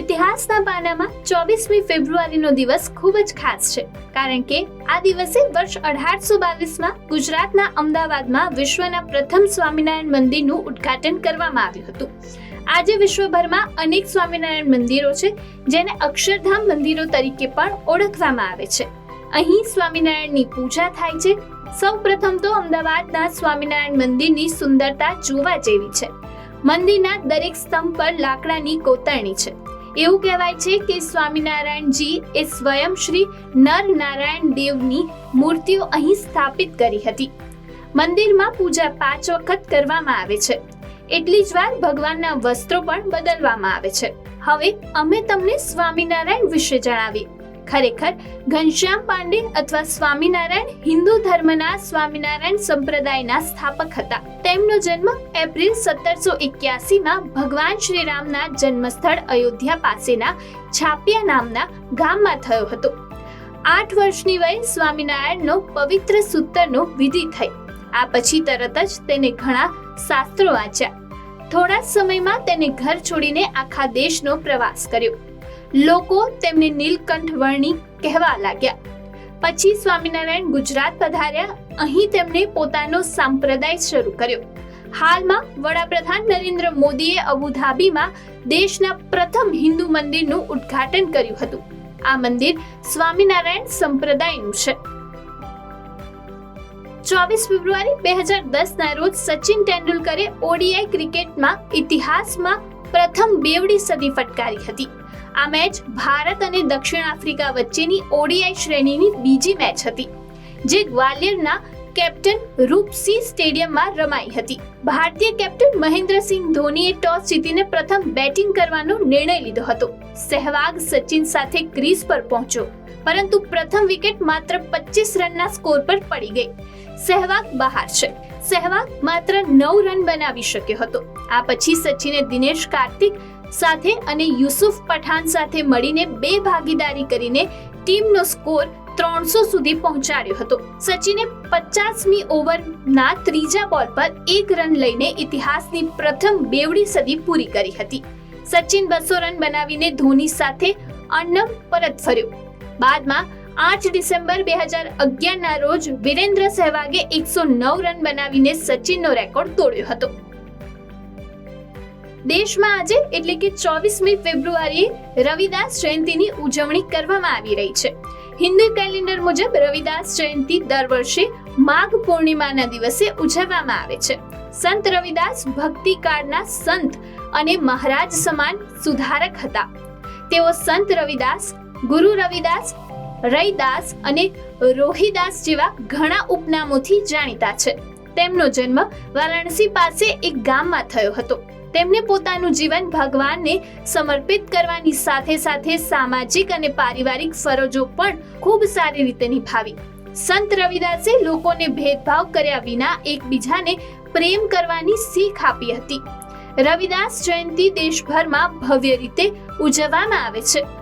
ઇતિહાસના પાનામાં ચોવીસમી ફેબ્રુઆરીનો દિવસ ખૂબ જ ખાસ છે, કારણ કે આ દિવસે વર્ષ અઢારસો બાવીસમાં ગુજરાતના અમદાવાદમાં વિશ્વના પ્રથમ સ્વામિનારાયણ મંદિરનું ઉદ્ઘાટન કરવામાં આવ્યું હતું. આજે વિશ્વભરમાં અનેક સ્વામિનારાયણ મંદિરો છે, જેને અક્ષરધામ મંદિરો તરીકે પણ ઓળખવામાં આવે છે. અહીં સ્વામિનારાયણની પૂજા થાય છે. સૌ પ્રથમ તો અમદાવાદના સ્વામિનારાયણ મંદિરની સુંદરતા જોવા જેવી છે. મંદિરના દરેક સ્તંભ પર લાકડાની કોતરણી છે. એવું કહેવાય છે કે સ્વામિનારાયણજી એ સ્વયં શ્રી નર નારાયણ દેવની મૂર્તિઓ અહીં સ્થાપિત કરી હતી. મંદિરમાં પૂજા પાંચ વખત કરવામાં આવે છે. એટલી જ વાર ભગવાનના વસ્ત્રો પણ બદલવામાં આવે છે. હવે અમે તમને સ્વામિનારાયણ વિશે જણાવીએ. ખરેખર ઘનશ્યામ પાંડે અથવા સ્વામિનારાયણ હિન્દુ ધર્મના સ્વામિનારાયણ સંપ્રદાયના સ્થાપક હતા. તેમનો જન્મ એપ્રિલ સત્તરસો એક્યાસીમાં ભગવાન શ્રીરામના જન્મસ્થળ અયોધ્યા પાસેના છાપિયા નામના ગામમાં થયો હતો. આઠ વર્ષની વયે સ્વામિનારાયણનો પવિત્ર સૂત્રનો વિધિ થઈ. આ પછી તરત જ તેને ઘણા શાસ્ત્રો વાંચ્યા. થોડા સમયમાં તેને ઘર છોડીને આખા દેશનો પ્રવાસ કર્યો. લોકો તેમને નીલકંઠ વર્ણી કહેવા લાગ્યા. પછી સ્વામિનારાયણ ગુજરાત પધાર્યા. અહીં તેમણે પોતાનો સંપ્રદાય શરૂ કર્યો. હાલમાં વડાપ્રધાન નરેન્દ્ર મોદીએ અબુધાબીમાં દેશના પ્રથમ હિન્દુ મંદિરનું ઉદ્ઘાટન કર્યું હતું. આ મંદિર સ્વામિનારાયણ સંપ્રદાયનું છે. ચોવીસ ફેબ્રુઆરી બે હજાર દસના રોજ સચિન તેંડુલકરે ઓડીઆઈ ક્રિકેટમાં ઇતિહાસમાં પ્રથમ બેવડી સદી ફટકારી હતી. આ મેચ ભારત અને દક્ષિણ આફ્રિકા વચ્ચેની ઓડીઆઈ શ્રેણીની બીજી મેચ હતી, જે ગ્વાલિયરના કેપ્ટન રૂપસી સ્ટેડિયમમાં રમાઈ હતી. ભારતીય કેપ્ટન મહેન્દ્રસિંહ ધોનીએ ટોસ જીતીને પ્રથમ બેટિંગ કરવાનો નિર્ણય લીધો હતો. સહેવાગ સચિન સાથે ક્રીઝ પર પહોંચ્યો, પરંતુ પ્રથમ વિકેટ માત્ર 25 રનના સ્કોર પર પડી ગઈ. સહેવાગ બહાર છે. સહેવાગ માત્ર નવ રન બનાવી શક્યો હતો. આ પછી સચિને દિનેશ કાર્તિક સાથે અને યુસુફ પઠાણ સાથે મળીને બે ભાગીદારી કરીને ટીમનો સ્કોર ત્રણસો સુધી પહોંચાડ્યો હતો. સચિને પચાસમી ઓવરના ત્રીજા બોલ પર એક રન લઈને ઇતિહાસની પ્રથમ બેવડી સદી પૂરી કરી હતી. સચિન બસો રન બનાવીને ધોની સાથે અન્નમ પરત ફર્યો. બાદમાં આઠ ડિસેમ્બર બે હજાર અગિયારના રોજ વિરેન્દ્ર સહેવાગે એકસો નવ રન બનાવીને સચિનનો રેકોર્ડ તોડ્યો હતો. દેશમાં આજે, એટલે કે ચોવીસમી ફેબ્રુઆરીએ, રવિદાસ જયંતિની ઉજવણી કરવામાં આવી રહી છે. હિન્દુ કેલેન્ડર મુજબ રવિદાસ જયંતિ દર વર્ષે માઘ પૂર્ણિમાના દિવસે ઉજવવામાં આવે છે. સંત રવિદાસ ભક્તિકાળના સંત અને મહારાજ સમાન સુધારક હતા. તેઓ સંત રવિદાસ, ગુરુ રવિદાસ, રૈદાસ અને રોહિદાસ જેવા ઘણા ઉપનામોથી જાણીતા છે. તેમનો જન્મ વારાણસી પાસે એક ગામમાં થયો હતો. તેમને પોતાનું જીવન ભગવાનને સમર્પિત કરવાની સાથે સાથે સામાજિક અને પારિવારિક ફરજો પણ ખૂબ સારી રીતે નિભાવી. સંત રવિદાસે લોકોને ભેદભાવ કર્યા વિના એકબીજાને પ્રેમ કરવાની શીખ આપી હતી. રવિદાસ જયંતિ દેશભરમાં ભવ્ય રીતે ઉજવવામાં આવે છે.